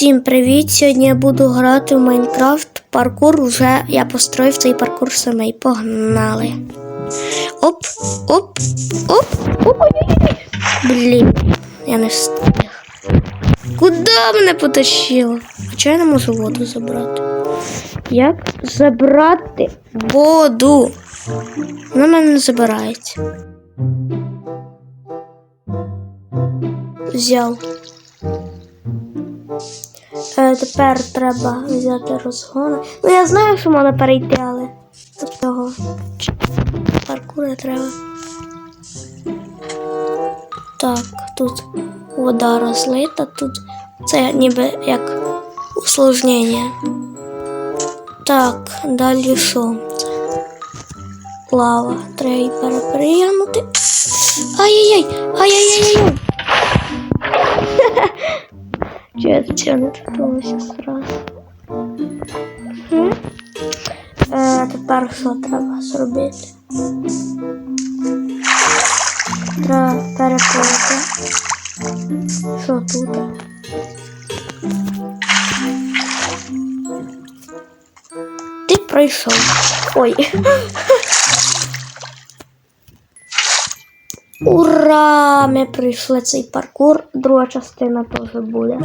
Всім привіт! Сьогодні я буду грати в Майнкрафт. Паркур вже я построїв цей паркур самий. Погнали. Оп, оп, оп, оп. Блін, я не встиг. Куди мене потащило? А чого я не можу воду забрати? Як забрати воду? Вона мене не забирається. Взяв. Е, тепер треба взяти розгони. Ну я знаю, що можна перейти, але до цього паркура треба. Так, тут вода розлита, тут це ніби як усложнення. Так, далі що? Лава. Треба її перепригнути. Ай-яй-яй! Ай-яй-яй-яй! Чого цього не торкнулося сразу? Хм. Е, тепер що треба зробити? Треба переплити. Що тут? Ти пройшов. Ой. Ура! Ми пройшли цей паркур. Друга частина теж буде.